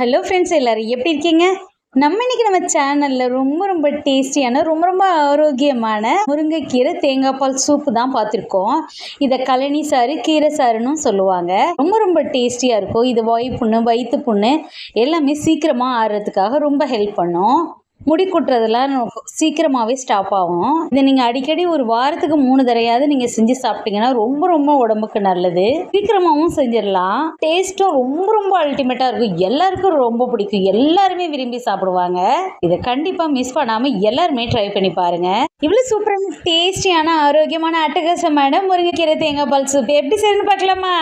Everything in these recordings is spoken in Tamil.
ஹலோ ஃப்ரெண்ட்ஸ் எல்லோரும் எப்படி இருக்கீங்க? நம்ம இன்னைக்கு நம்ம சேனலில் ரொம்ப ரொம்ப டேஸ்டியான ரொம்ப ரொம்ப ஆரோக்கியமான முருங்கைக்கீரை தேங்காய் பால் சூப்பு தான் பார்த்துருக்கோம். இதை கழனி சாறு கீரை சாறுன்னு சொல்லுவாங்க. ரொம்ப ரொம்ப டேஸ்டியாக இருக்கும். இது வாய் புண்ணு வயிற்று புண்ணு எல்லாமே சீக்கிரமாக ஆறுறதுக்காக ரொம்ப ஹெல்ப் பண்ணும். முடி கொட்டுறதெல்லாம் சீக்கிரமாகவே ஸ்டாப் ஆகும். இதை நீங்கள் அடிக்கடி ஒரு வாரத்துக்கு மூணு தடையாவது நீங்கள் செஞ்சு சாப்பிட்டீங்கன்னா ரொம்ப ரொம்ப உடம்புக்கு நல்லது. சீக்கிரமாகவும் செஞ்சிடலாம். டேஸ்ட்டும் ரொம்ப ரொம்ப அல்டிமேட்டாக இருக்கும். எல்லாருக்கும் ரொம்ப பிடிக்கும். எல்லாருமே விரும்பி சாப்பிடுவாங்க. இதை கண்டிப்பாக மிஸ் பண்ணாமல் எல்லாருமே ட்ரை பண்ணி பாருங்கள் இவ்வளோ சூப்பரான டேஸ்டியான ஆரோக்கியமான அட்டகாசமான முருங்கைக்கீரை தேங்காய் பால் சூப் எப்படி செய்யணும்னு பார்க்கலாமா?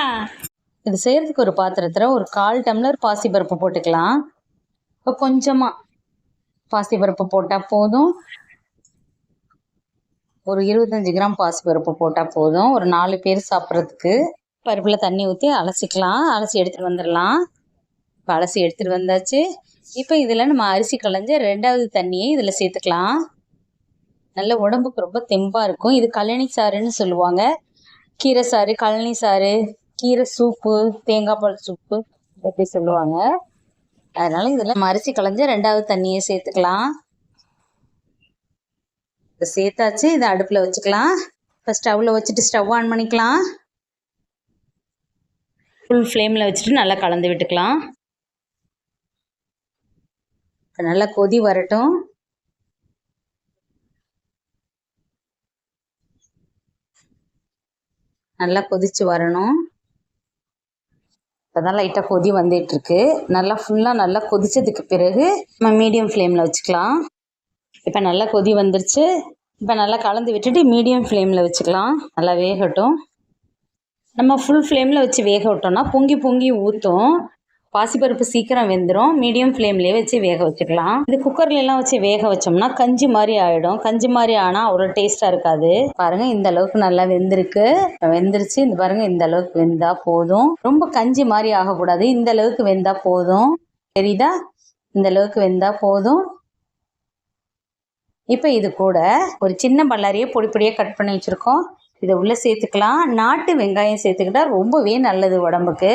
இது செய்கிறதுக்கு ஒரு பாத்திரத்தில் ஒரு கால் டம்ளர் பாசிப்பருப்பு போட்டுக்கலாம். இப்போ கொஞ்சமாக பாசிப்பருப்பு போட்டால் போதும். ஒரு இருபத்தஞ்சி கிராம் பாசிப்பருப்பு போட்டால் போதும். ஒரு நாலு பேர் சாப்பிட்றதுக்கு பருப்பில் தண்ணி ஊற்றி அலசிக்கலாம். அலசி எடுத்துகிட்டு வந்துடலாம். இப்போ அலசி எடுத்துகிட்டு வந்தாச்சு. இப்போ இதில் நம்ம அரிசி களைஞ்ச ரெண்டாவது தண்ணியை இதில் சேர்த்துக்கலாம். நல்ல உடம்புக்கு ரொம்ப தெம்பாக இருக்கும். இது கழனி சாறுன்னு சொல்லுவாங்க. கீரை சாறு கழனி சாறு கீரை சூப்பு தேங்காய் பால் சூப்பு எப்படி சொல்லுவாங்க? அதனால் இதில் நம்ம அரிசி ரெண்டாவது தண்ணியை சேர்த்துக்கலாம். இப்போ சேர்த்தாச்சு இதை அடுப்பில் வச்சுக்கலாம். இப்போ ஸ்டவ்வில் வச்சுட்டு ஸ்டவ் ஆன் பண்ணிக்கலாம். ஃபுல் ஃப்ளேமில் வச்சுட்டு நல்லா கலந்து விட்டுக்கலாம். இப்போ நல்லா கொதி வரட்டும். நல்லா கொதிச்சு வரணும். இப்போ தான் லைட்டாக கொதி வந்துட்டுருக்கு. நல்லா ஃபுல்லாக நல்லா கொதிச்சதுக்கு பிறகு நம்ம மீடியம் ஃப்ளேமில் வச்சுக்கலாம். இப்போ நல்லா கொதி வந்துருச்சு. இப்போ நல்லா கலந்து விட்டுட்டு மீடியம் ஃப்ளேமில் வச்சுக்கலாம். நல்லா வேகட்டும். நம்ம ஃபுல் ஃப்ளேமில் வச்சு வேக விட்டோம்னா பொங்கி பொங்கி ஊற்றும் பாசிப்பருப்பு சீக்கிரம் வெந்துடும் மீடியம் ஃப்ளேம்லேயே வச்சு வேக வச்சுக்கலாம். இது குக்கர்லாம் வச்சு வேக வச்சோம்னா கஞ்சி மாதிரி ஆகிடும் கஞ்சி மாதிரி ஆனால் அவ்வளோ டேஸ்ட்டாக இருக்காது. பாருங்கள் இந்த அளவுக்கு நல்லா வெந்திருக்கு. வெந்துருச்சு. இந்த பாருங்கள் இந்த அளவுக்கு வெந்தா போதும். ரொம்ப கஞ்சி மாதிரி ஆகக்கூடாது. இந்த அளவுக்கு வெந்தா போதும். தெரியுதா? இந்த அளவுக்கு வெந்தா போதும். இப்போ இது கூட ஒரு சின்ன பல்லாரியை பொடி பொடியாக கட் பண்ணி வச்சுருக்கோம். இதை உள்ளே சேர்த்துக்கலாம். நாட்டு வெங்காயம் சேர்த்துக்கிட்டா ரொம்பவே நல்லது உடம்புக்கு.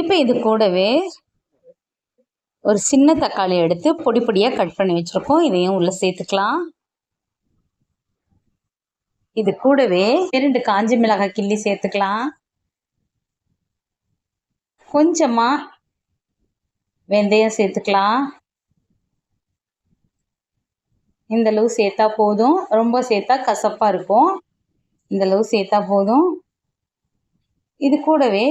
இப்போ இது கூடவே ஒரு சின்ன தக்காளி எடுத்து பொடி பொடியாக கட் பண்ணி வச்சுருக்கோம். இதையும் உள்ளே சேர்த்துக்கலாம். இது கூடவே இரண்டு காஞ்சி மிளகாய் கிள்ளி சேர்த்துக்கலாம். கொஞ்சமாக வெந்தயம் சேர்த்துக்கலாம். இந்த அளவு சேர்த்தா போதும். ரொம்ப சேர்த்தா கசப்பாக இருக்கும். இந்த அளவு சேர்த்தா போதும். இது கூடவே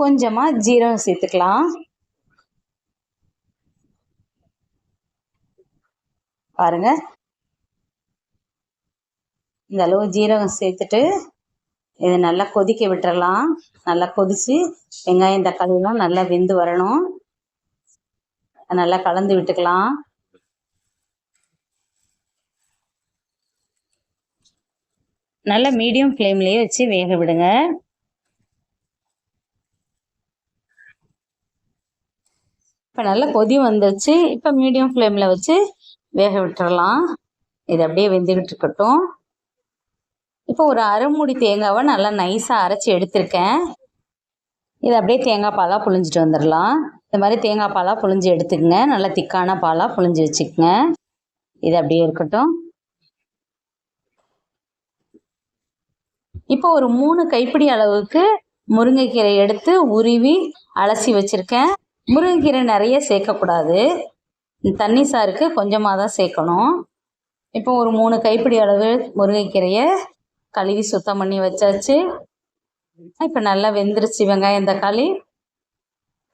கொஞ்சமாக ஜீரகம் சேர்த்துக்கலாம். பாருங்க. இந்த அளவு ஜீரகம் சேர்த்துட்டு இதை நல்லா கொதிக்க விட்டுறலாம். நல்லா கொதித்து வெங்காயம் தக்காளிலாம் நல்லா வெந்து வரணும். நல்லா கலந்து விட்டுக்கலாம். நல்லா மீடியம் ஃப்ளேம்லேயே வச்சு வேக விடுங்க. இப்போ நல்லா கொதி வந்துச்சு இப்போ மீடியம் ஃப்ளேமில் வச்சு வேக விட்டுறலாம். இது அப்படியே வெந்துக்கிட்டு இருக்கட்டும். இப்போ ஒரு அரைமுடி தேங்காவை நல்லா நைஸாக அரைச்சி எடுத்திருக்கேன். இது அப்படியே தேங்காய் பாலாக புழிஞ்சிட்டு வந்துடலாம் இந்த மாதிரி தேங்காய் பாலாக புழிஞ்சு எடுத்துக்கங்க. நல்லா திக்கான பாலாக புழிஞ்சு வச்சுக்கோங்க. இது அப்படியே இருக்கட்டும். இப்போ ஒரு மூணு கைப்பிடி அளவுக்கு முருங்கைக்கீரை எடுத்து உருவி அலசி வச்சுருக்கேன். முருங்கைக்கீரை நிறைய சேர்க்கக்கூடாது. தண்ணி சாருக்கு கொஞ்சமாக தான் சேர்க்கணும். இப்போ ஒரு மூணு கைப்பிடி அளவு முருங்கைக்கீரையை கழுவி சுத்தம் பண்ணி வச்சாச்சு. இப்போ நல்லா வெந்துருச்சு வெங்காயம் தக்காளி.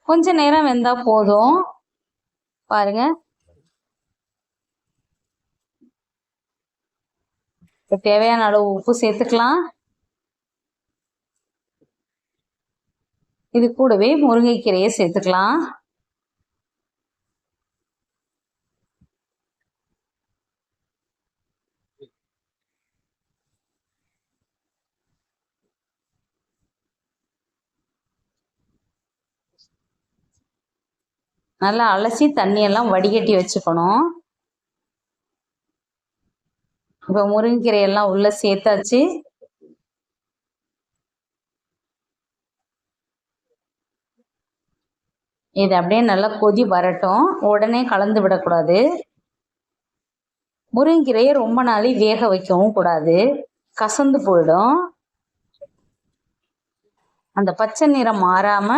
கொஞ்ச நேரம் வெந்தால் போதும். பாருங்கள் இப்போ தேவையான அளவு உப்பு சேர்த்துக்கலாம். இது கூடவே முருங்கைக்கீரையை சேர்த்துக்கலாம். நல்லா அலசி தண்ணியெல்லாம் வடிகட்டி வச்சுக்கணும். இப்போ முருங்கைக்கீரையெல்லாம் உள்ளே சேர்த்தாச்சு. இது அப்படியே நல்லா கொதி வரட்டும். உடனே கலந்து விடக்கூடாது. முருங்கீரையை ரொம்ப நாளை வேக வைக்கவும் கூடாது. கசந்து போயிடும். அந்த பச்சை நிறம் மாறாம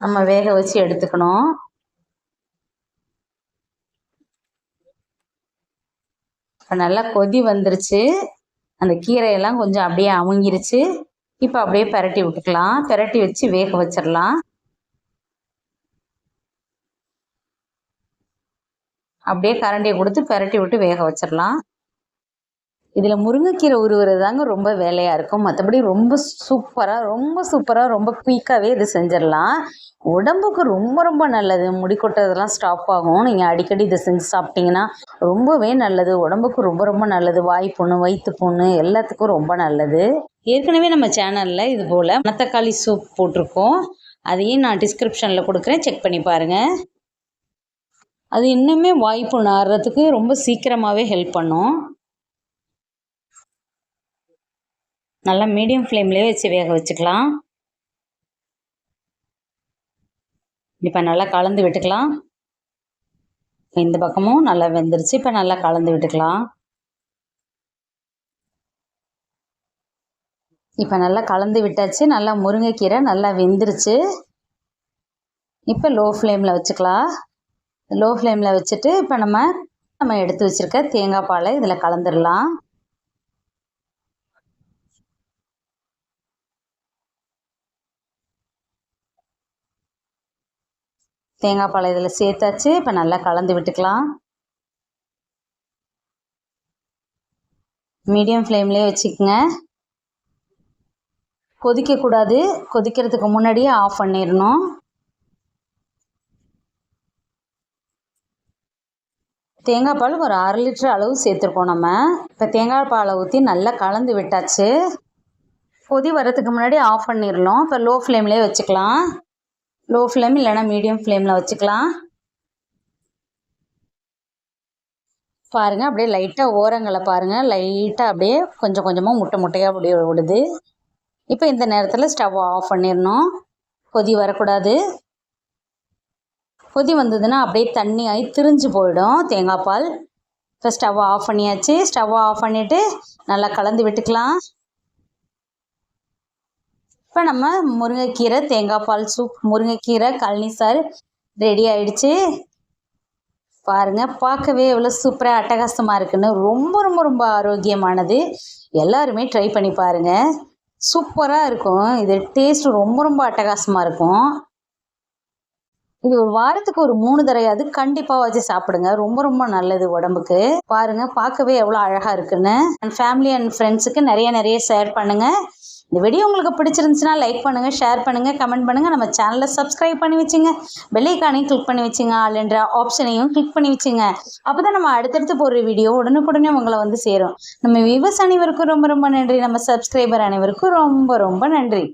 நம்ம வேக வச்சு எடுத்துக்கணும். இப்போ நல்லா கொதி வந்துருச்சு. அந்த கீரையெல்லாம் கொஞ்சம் அப்படியே அமுங்கிருச்சு. இப்போ அப்படியே பரட்டி விட்டுக்கலாம். பரட்டி வச்சு வேக வச்சிடலாம். அப்படியே கரண்டியை கொடுத்து பெரட்டி விட்டு வேக வச்சிடலாம். இதில் முருங்கைக்கீரை உருவுறது தாங்க ரொம்ப வேலையாக இருக்கும். மற்றபடி ரொம்ப சூப்பராக ரொம்ப சூப்பராக ரொம்ப குயிக்காகவே இது செஞ்சிடலாம். உடம்புக்கு ரொம்ப ரொம்ப நல்லது. முடி கொட்டுறதெல்லாம் ஸ்டாப் ஆகும். நீங்கள் அடிக்கடி இதை செஞ்சு சாப்பிட்டீங்கன்னா ரொம்பவே நல்லது. உடம்புக்கு ரொம்ப ரொம்ப நல்லது. வாய் புண்ணு வயிற்று புண்ணு எல்லாத்துக்கும் ரொம்ப நல்லது. ஏற்கனவே நம்ம சேனலில் இது போல் மணத்தக்காளி சூப் போட்டிருக்கோம். அதையும் நான் டிஸ்கிரிப்ஷனில் கொடுக்குறேன். செக் பண்ணி பாருங்கள் அது இன்னுமே வாய்ப்பு நாடுறதுக்கு ரொம்ப சீக்கிரமாகவே ஹெல்ப் பண்ணும். நல்லா மீடியம் ஃப்ளேம்லேயே வச்சு வேக வச்சுக்கலாம். இப்போ நல்லா கலந்து விட்டுக்கலாம். இந்த பக்கமும் நல்லா வெந்துருச்சு. இப்போ நல்லா கலந்து விட்டுக்கலாம். இப்போ நல்லா கலந்து விட்டாச்சு. நல்லா முருங்கைக்கீரை நல்லா வெந்துருச்சு. இப்போ லோ ஃப்ளேமில் வச்சுக்கலாம். லோ ஃப்ளேமில் வச்சுட்டு இப்போ நம்ம நம்ம எடுத்து வச்சுருக்க தேங்காய் பாலை இதில் கலந்துடலாம் தேங்காய் பாலை இதில் சேர்த்தாச்சு இப்போ நல்லா கலந்து விட்டுக்கலாம். மீடியம் ஃப்ளேம்லேயே வச்சுக்கோங்க. கொதிக்கக்கூடாது. கொதிக்கிறதுக்கு முன்னாடியே ஆஃப் பண்ணிடணும் தேங்காய் பால் ஒரு அரை லிட்டர் அளவு சேர்த்துருக்கோம் நம்ம. இப்போ தேங்காய் பாலை ஊற்றி நல்லா கலந்து விட்டாச்சு. கொதி வரத்துக்கு முன்னாடி ஆஃப் பண்ணிடலாம் இப்போ லோ ஃப்ளேம்லேயே வச்சுக்கலாம். லோ ஃப்ளேம் இல்லைனா மீடியம் ஃப்ளேமில் வச்சுக்கலாம். பாருங்கள் அப்படியே லைட்டாக ஓரங்களை பாருங்கள் லைட்டாக அப்படியே கொஞ்சம் கொஞ்சமாக முட்டை முட்டையாக அப்படியே விடுது இப்போ இந்த நேரத்தில் ஸ்டவ் ஆஃப் பண்ணிடணும் கொதி வரக்கூடாது. கொதி வந்ததுன்னா அப்படியே தண்ணி ஆகி திரிஞ்சு போயிடும். தேங்காய் பால் இப்போ ஸ்டவ்வை ஆஃப் பண்ணியாச்சு. ஸ்டவ்வை ஆஃப் பண்ணிவிட்டு நல்லா கலந்து விட்டுக்கலாம். இப்போ நம்ம முருங்கைக்கீரை தேங்காய் பால் சூப் முருங்கைக்கீரை கழனி சாறு ரெடி ஆயிடுச்சு. பாருங்கள் பார்க்கவே எவ்வளோ சூப்பராக அட்டகாசமாக இருக்குன்னு. ரொம்ப ரொம்ப ரொம்ப ஆரோக்கியமானது. எல்லாருமே ட்ரை பண்ணி பாருங்கள் சூப்பராக இருக்கும். இது டேஸ்ட் ரொம்ப ரொம்ப அட்டகாசமாக இருக்கும். இது ஒரு வாரத்துக்கு ஒரு மூணு தடையாவது கண்டிப்பாக வச்சு சாப்பிடுங்க. ரொம்ப ரொம்ப நல்லது உடம்புக்கு. பாருங்க பார்க்கவே எவ்வளோ அழகாக இருக்குன்னு. அண்ட் ஃபேமிலி அண்ட் ஃப்ரெண்ட்ஸுக்கு நிறைய நிறைய ஷேர் பண்ணுங்க. இந்த வீடியோ உங்களுக்கு பிடிச்சிருந்துச்சுன்னா லைக் பண்ணுங்க ஷேர் பண்ணுங்க கமெண்ட் பண்ணுங்க. நம்ம சேனலை சப்ஸ்கிரைப் பண்ணி வச்சுங்க. பெல்லைக்கானையும் கிளிக் பண்ணி வச்சுங்க. அப்படின்ற ஆப்ஷனையும் கிளிக் பண்ணி வச்சுங்க. அப்பதான் நம்ம அடுத்தடுத்து போடுற வீடியோ உடனுக்குடனே உங்களை வந்து சேரும். நம்ம விவஸ் அனைவருக்கும் ரொம்ப ரொம்ப நன்றி. நம்ம சப்ஸ்கிரைபர் அனைவருக்கும் ரொம்ப ரொம்ப நன்றி.